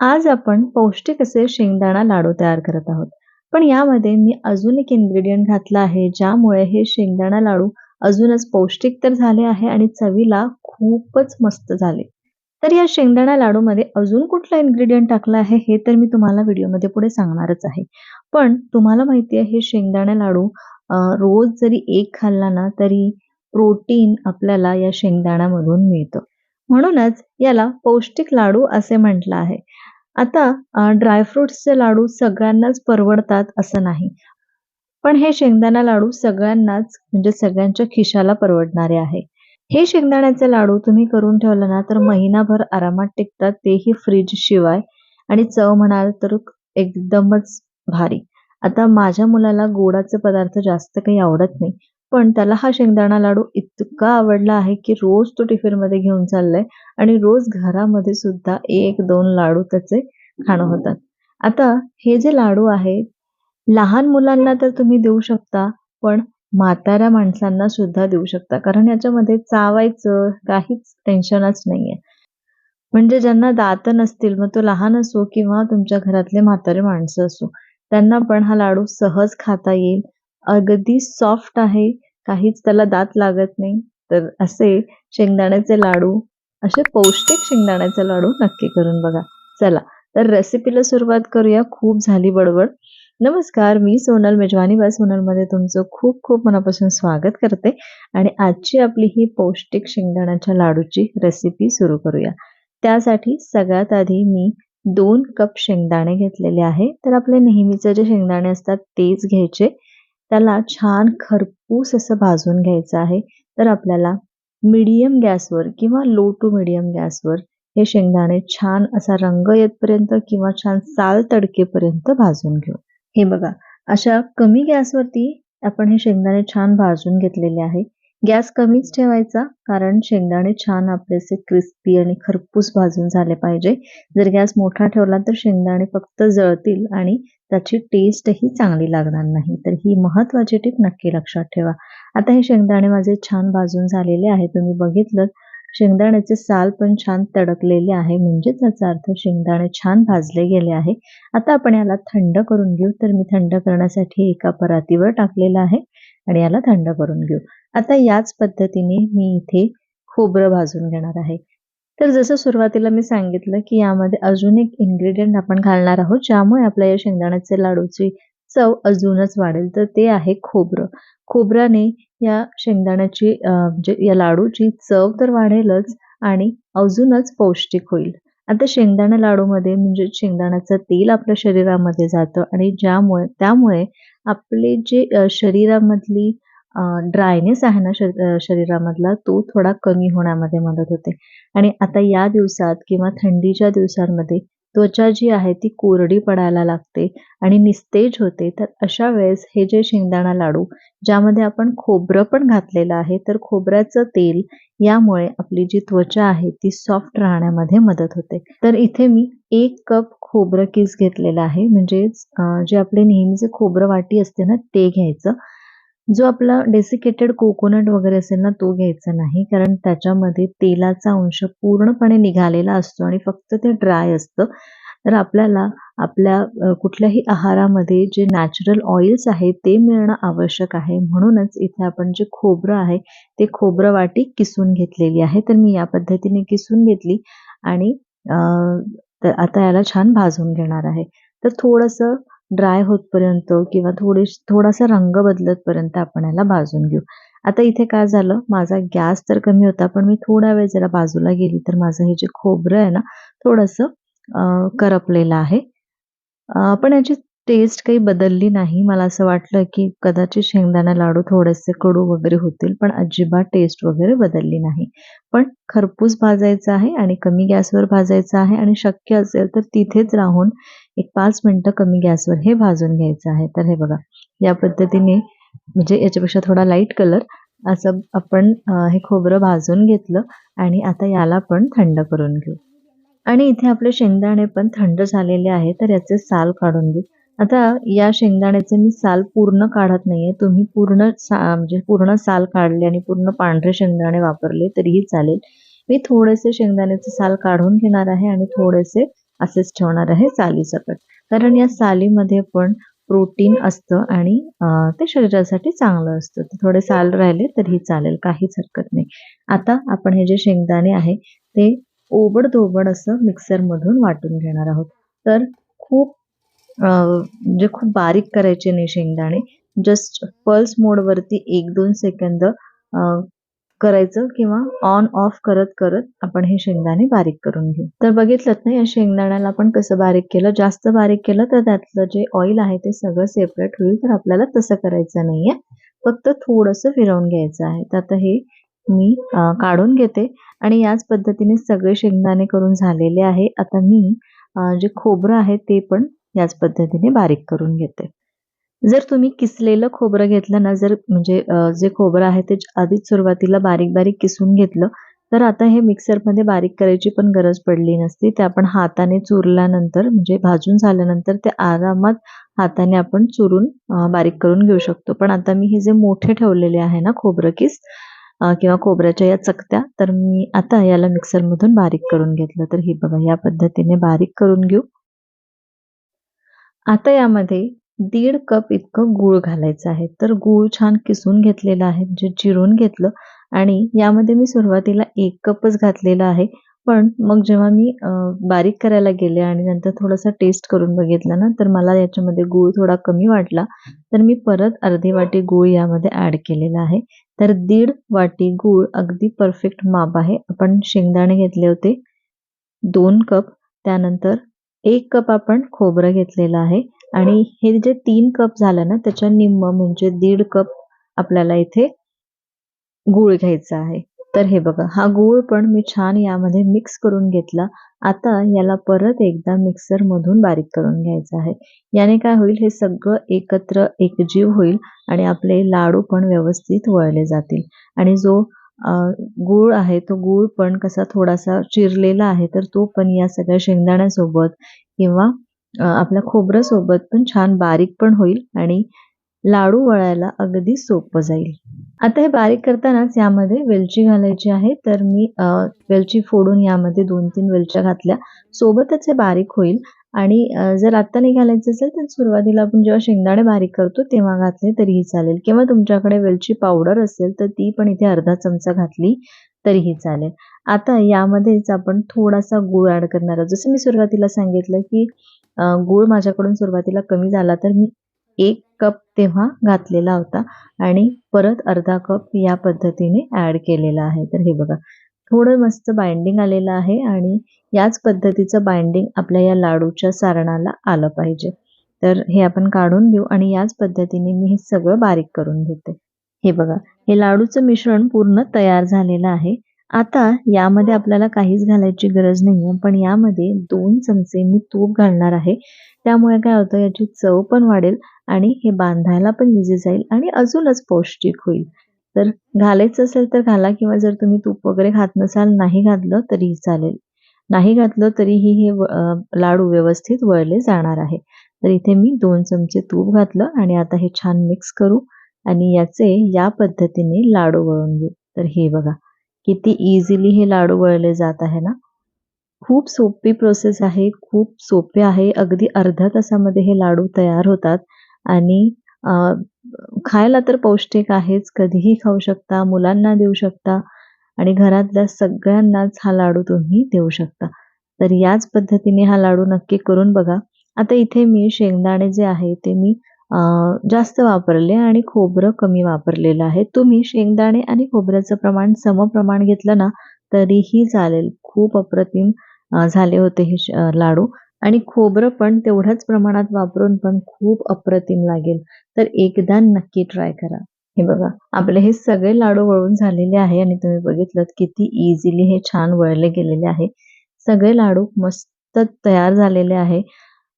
आज आपण पौष्टिक असे शेंगदाणा लाडू तयार करत आहोत. पण यामध्ये मी अजून एक इन्ग्रेडियंट घातला आहे ज्यामुळे हे शेंगदाणा लाडू अजूनच पौष्टिक तर झाले आहे आणि चवीला खूपच मस्त झाले. तर या शेंगदाणा लाडूमध्ये अजून कुठला इन्ग्रेडियंट टाकला आहे हे तर मी तुम्हाला व्हिडिओमध्ये पुढे सांगणारच आहे. पण तुम्हाला माहिती आहे हे शेंगदाणा लाडू रोज जरी एक खाल्ला ना तरी प्रोटीन आपल्याला या शेंगदाण्यामधून मिळतं. म्हणूनच याला पौष्टिक लाडू असे म्हटलं आहे. आता ड्रायफ्रुट्सचे लाडू सगळ्यांनाच परवडतात असं नाही. पण हे शेंगदाणा लाडू सगळ्यांनाच म्हणजे सगळ्यांच्या खिशाला परवडणारे आहे. हे शेंगदाण्याचे लाडू तुम्ही करून ठेवलं ना तर महिनाभर आरामात टिकतात तेही फ्रीज शिवाय. आणि चव म्हणाल तर एकदमच भारी. आता माझ्या मुलाला गोडाचे पदार्थ जास्त काही आवडत नाही. पण त्याला हा शेंगदाणा लाडू इतका आवडला आहे की रोज तो टिफिनमध्ये घेऊन चाललाय आणि रोज घरामध्ये सुद्धा एक दोन लाडू त्याचे खाणं होतात. आता हे जे लाडू आहेत लहान मुलांना तर तुम्ही देऊ शकता पण म्हाताऱ्या माणसांना सुद्धा देऊ शकता कारण याच्यामध्ये चावायचं काहीच टेन्शनच नाहीये. म्हणजे ज्यांना दात नसतील मग तो लहान असो किंवा तुमच्या घरातले म्हातारे माणसं असो त्यांना पण हा लाडू सहज खाता येईल. अगदी सॉफ्ट आहे काहीच त्याला दात लागत नाही. तर असे शेंगदाण्याचे लाडू असे पौष्टिक शेंगदाण्याचे लाडू नक्की करून बघा. चला तर रेसिपीला सुरुवात करूया. खूप झाली बडबड. नमस्कार मी सोनल मेजवानी बा सोनलमध्ये तुमचं खूप खूप मनापासून स्वागत करते. आणि आजची आपली ही पौष्टिक शेंगदाण्याच्या लाडूची रेसिपी सुरू करूया. त्यासाठी सगळ्यात आधी मी दोन कप शेंगदाणे घेतलेले आहे. तर आपले नेहमीचे जे शेंगदाणे असतात तेच घ्यायचे. त्याला छान खरपूस असं भाजून घ्यायचं आहे. तर आपल्याला मीडियम गॅसवर किंवा लो टू मीडियम गॅसवर हे शेंगदाणे छान असा रंग येतपर्यंत किंवा छान साल तडकेपर्यंत भाजून घेऊ. हे बघा अशा कमी गॅसवरती आपण हे शेंगदाणे छान भाजून घेतलेले आहे. गॅस कमीच ठेवायचा कारण शेंगदाणे छान आपलेसे क्रिस्पी आणि खरपूस भाजून झाले पाहिजे. जर गॅस मोठा ठेवला तर शेंगदाणे फक्त जळतील आणि त्याची टेस्टही चांगली लागणार नाही. तर ही महत्वाची टीप नक्की लक्षात ठेवा. आता हे शेंगदाणे माझे छान भाजून झालेले आहे तुम्ही बघितलं शेंगदाण्याचे साल पण छान तडकलेले आहे. म्हणजेच त्याचा अर्थ शेंगदाणे छान भाजले गेले आहे. आता आपण याला थंड करून घेऊ. तर मी थंड करण्यासाठी एका परातीवर टाकलेला आहे. आणि याला थंड करून घेऊ. आता याच पद्धतीने मी इथे खोबरं भाजून घेणार आहे. तर जसं सुरुवातीला मी सांगितलं की यामध्ये अजून एक इन्ग्रेडियंट आपण घालणार आहोत ज्यामुळे आपल्या या शेंगदाण्याचे लाडूची चव अजूनच वाढेल. तर ते आहे खोबरं. खोबऱ्याने या शेंगदाण्याची म्हणजे या लाडूची चव तर वाढेलच आणि अजूनच पौष्टिक होईल. आता शेंगदाणा लाडूमध्ये म्हणजे शेंगदाण्याचं तेल आपल्या शरीरामध्ये जातं आणि ज्यामुळे त्यामुळे आपले जे शरीरामधली ड्रायनेस आहे ना शरीरामधला तो थोडा कमी होण्यामध्ये मदत होते. आणि आता या दिवसात किंवा थंडीच्या दिवसांमध्ये त्वचा जी आहे ती कोरडी पडायला लागते आणि निस्तेज होते तर अशा वेळेस हे जे शेंगदाणा लाडू ज्यामध्ये आपण खोबरं पण घातलेलं आहे तर खोबऱ्याचं तेल यामुळे आपली जी त्वचा आहे ती सॉफ्ट राहण्यामध्ये मदत होते. तर इथे मी एक कप खोबरं किस घेतलेलं आहे म्हणजेच जे आपले नेहमीचे खोबरं वाटी असते ना ते घ्यायचं. जो आपला डेसिकेटेड कोकोनट वगैरे असेल ना तो घ्यायचा नाही. कारण त्याच्यामध्ये तेलाचा अंश पूर्णपणे निघालेला असतो आणि फक्त ते ड्राय असतं. तर आपल्याला आपल्या कुठल्याही आहारामध्ये जे नॅचरल ऑइल्स आहे ते मिळणं आवश्यक आहे. म्हणूनच इथे आपण जे खोबरं आहे ते खोबरं वाटी किसून घेतलेली आहे. तर मी या पद्धतीने किसून घेतली आणि आता याला छान भाजून घेणार आहे. तर थोडंसं ड्राय होतपर्यंत किंवा थोडी थोडासा रंग बदलतपर्यंत आपण याला भाजून घेऊ. आता इथे काय झालं? माझा गॅस तर कमी होता पण मी थोडा वेळ जरा बाजूला गेली तर माझं हे जे खोबरं आहे ना थोडंसं करपलेलं आहे. पण याची टेस्ट काही बदलली नाही. मला असं वाटलं की कदाचित शेंगदाणा लाडू थोडेसे कडू वगैरे होतील पण अजिबात टेस्ट वगैरे बदलली नाही. पण खरपूस भाजायचं आहे आणि कमी गॅसवर भाजायचं आहे आणि शक्य असेल तर तिथेच राहून एक पाच मिनटं कमी गॅसवर हे भाजून घ्यायचं आहे. तर हे बघा या पद्धतीने म्हणजे याच्यापेक्षा थोडा लाइट कलर असं आपण हे खोबरं भाजून घेतलं आणि आता याला पण थंड करून घेऊ. आणि इथे आपले शेंगदाणे पण थंड झालेले आहे तर याचे साल काढून घेऊ. आता या शेंगदाण्याचे मी साल पूर्ण काढत नाहीये. तुम्ही पूर्ण सा म्हणजे पूर्ण साल काढले आणि पूर्ण पांढरे शेंगदाणे वापरले तरीही चालेल. मी थोडेसे शेंगदाण्याचे साल काढून घेणार आहे आणि थोडेसे असेच ठेवणार आहे सालीसकट कारण या सालीमध्ये पण प्रोटीन असतं आणि ते शरीरासाठी चांगलं असतं. थोडे साल राहिले तरीही चालेल काहीच हरकत नाही. आता आपण हे जे शेंगदाणे आहे ते ओबड असं मिक्सरमधून वाटून घेणार आहोत. तर खूप म्हणजे खूप बारीक करायचे नाही शेंगदाणे. जस्ट पल्स मोडवरती एक दोन सेकंद करायचं किंवा ऑन ऑफ करत करत आपण हे शेंगदाणे बारीक करून घेऊ. तर बघितलं ना या शेंगदाण्याला आपण कसं बारीक केलं? जास्त बारीक केलं तर त्यातलं जे ऑइल आहे ते सगळं सेपरेट होईल तर आपल्याला तसं करायचं नाहीये. फक्त थोडंसं फिरवून घ्यायचं आहे. तर आता हे मी काढून घेते आणि याच पद्धतीने सगळे शेंगदाणे करून झालेले आहे. आता मी जे खोबरं आहे ते पण याच पद्धतीने बारीक करून घेते. जर तुम्ही किसलेलं खोबरं घेतलं ना जर म्हणजे जे खोबरं आहे ते आधीच सुरुवातीला बारीक बारीक किसून घेतलं तर आता हे मिक्सरमध्ये बारीक करायची पण गरज पडली नसती. ते आपण हाताने चुरल्यानंतर म्हणजे भाजून झाल्यानंतर ते आरामात हाताने आपण चुरून बारीक करून घेऊ शकतो. पण आता मी हे जे मोठे ठेवलेले आहे ना खोबरं किस किंवा खोबऱ्याच्या या चकत्या तर मी आता याला मिक्सरमधून बारीक करून घेतलं. तर हे बघा या पद्धतीने बारीक करून घेऊ. आता यामध्ये दीड कप इतकं गूळ घालायचं आहे. तर गूळ छान किसून घेतलेला आहे. म्हणजे चिरून घेतलं. आणि यामध्ये मी सुरुवातीला एक कपच घातलेला आहे. पण मग जेव्हा मी बारीक करायला गेले आणि नंतर थोडासा टेस्ट करून बघितला ना तर मला याच्यामध्ये गूळ थोडा कमी वाटला. तर मी परत अर्धी वाटी गूळ यामध्ये ॲड केलेला आहे. तर दीड वाटी गूळ अगदी परफेक्ट माप आहे. आपण शेंगदाणे घेतले होते. दोन कप. त्यानंतर एक कप आपण खोबरं घेतलेलं आहे. आणि हे जे तीन कप झालं ना त्याच्या निम्म म्हणजे दीड कप आपल्याला इथे गूळ घ्यायचा आहे. तर हे बघा हा गूळ पण मी छान यामध्ये मिक्स करून घेतला. आता याला परत एकदा मिक्सर मधून बारीक करून घ्यायचं आहे. याने काय होईल हे सगळं एकत्र एकजीव होईल आणि आपले लाडू पण व्यवस्थित वळले जातील. आणि जो गूळ आहे तो गूळ पण कसा थोडासा चिरलेला आहे तर तो पण या सगळ्या शेंगदाण्यासोबत किंवा आपल्या खोबऱ्यासोबत पण छान बारीक पण होईल आणि लाडू वळायला अगदी सोपं जाईल. आता हे बारीक करतानाच यामध्ये वेलची घालायची आहे. तर मी वेलची फोडून यामध्ये दोन तीन वेलच्या घातल्या. सोबतच हे बारीक होईल आणि जर आत्ता नाही घालायचं असेल तर सुरुवातीला आपण जेव्हा शेंगदाणे बारीक करतो तेव्हा घातले तरीही चालेल. किंवा तुमच्याकडे वेलची पावडर असेल तर ती पण इथे अर्धा चमचा घातली तरीही चालेल. आता यामध्येच आपण थोडासा गूळ ॲड करणार आहोत. जसं मी सुरुवातीला सांगितलं की गूळ माझ्याकडून सुरुवातीला कमी झाला तर मी एक कप तेव्हा घातलेला होता आणि परत अर्धा कप या पद्धतीने ऍड केलेला आहे. तर हे बघा थोडं मस्त बाइंडिंग आलेलं आहे आणि याच पद्धतीचं बाइंडिंग आपल्या या लाडूच्या सारणाला आलं पाहिजे. तर हे आपण काढून घेऊ आणि याच पद्धतीने मी हे सगळं बारीक करून घेते. हे बघा हे लाडूचं मिश्रण पूर्ण तयार झालेलं आहे. आता यामध्ये आपल्याला काहीच घालायची गरज नाही आहे पण यामध्ये दोन चमचे मी तूप घालणार आहे. त्यामुळे काय होतं याची चव पण वाढेल आणि हे बांधायला पण इझी जाईल आणि अजूनच पौष्टिक होईल. तर घालायचं असेल तर घाला किंवा जर तुम्ही तूप वगैरे खात नसाल नाही घातलं तरीही चालेल. नाही घातलं तरीही हे लाडू व्यवस्थित वळले जाणार आहे. तर इथे मी दोन चमचे तूप घातलं आणि आता हे छान मिक्स करू आणि याचे या पद्धतीने लाडू वळून घेऊ. तर हे बघा. किती इझिली हे लाडू वळले जात आहे ना? खूप सोपी प्रोसेस आहे खूप सोपे आहे. अगदी अर्ध्या तासामध्ये हे लाडू तयार होतात. आणि खायला तर पौष्टिक आहेच. कधीही खाऊ शकता मुलांना देऊ शकता आणि घरातल्या सगळ्यांनाच हा लाडू तुम्ही देऊ शकता. तर याच पद्धतीने हा लाडू नक्की करून बघा. आता इथे मी शेंगदाणे जे आहे ते मी जास्त वापरले आणि खोबरं कमी वापरलेलं आहे. तुम्ही शेंगदाणे आणि खोबऱ्याचं प्रमाण समप्रमाण घेतलं ना तरीही चालेल. खूप अप्रतिम झाले होते हे लाडू. आणि खोबरं पण तेवढ्याच प्रमाणात वापरून पण खूप अप्रतिम लागेल. तर एकदा नक्की ट्राय करा. हे बघा आपले हे सगळे लाडू वळून झालेले आहे आणि तुम्ही बघितलं किती इझिली हे छान वळले गेलेले आहे. सगळे लाडू मस्त तयार झालेले आहे.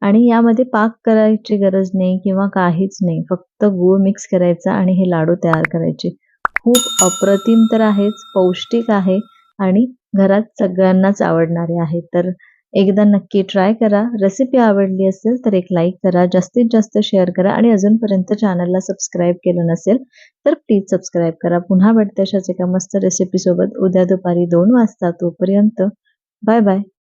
आणि यामध्ये पाक करायची गरज नाही किंवा काहीच नाही. फक्त गूळ मिक्स करायचा आणि हे लाडू तयार करायचे. खूप अप्रतिम तर आहेच पौष्टिक आहे आणि घरात सगळ्यांनाच आवडणारे आहे. तर एकदा नक्की ट्राय करा. रेसिपी आवडली असेल तर एक लाईक करा. जास्तीत जास्त शेअर करा आणि अजूनपर्यंत चॅनलला सबस्क्राईब केलं नसेल तर प्लीज सबस्क्राईब करा. पुन्हा भेटते अशाच एका मस्त रेसिपीसोबत उद्या दुपारी दोन वाजता तोपर्यंत. Bye bye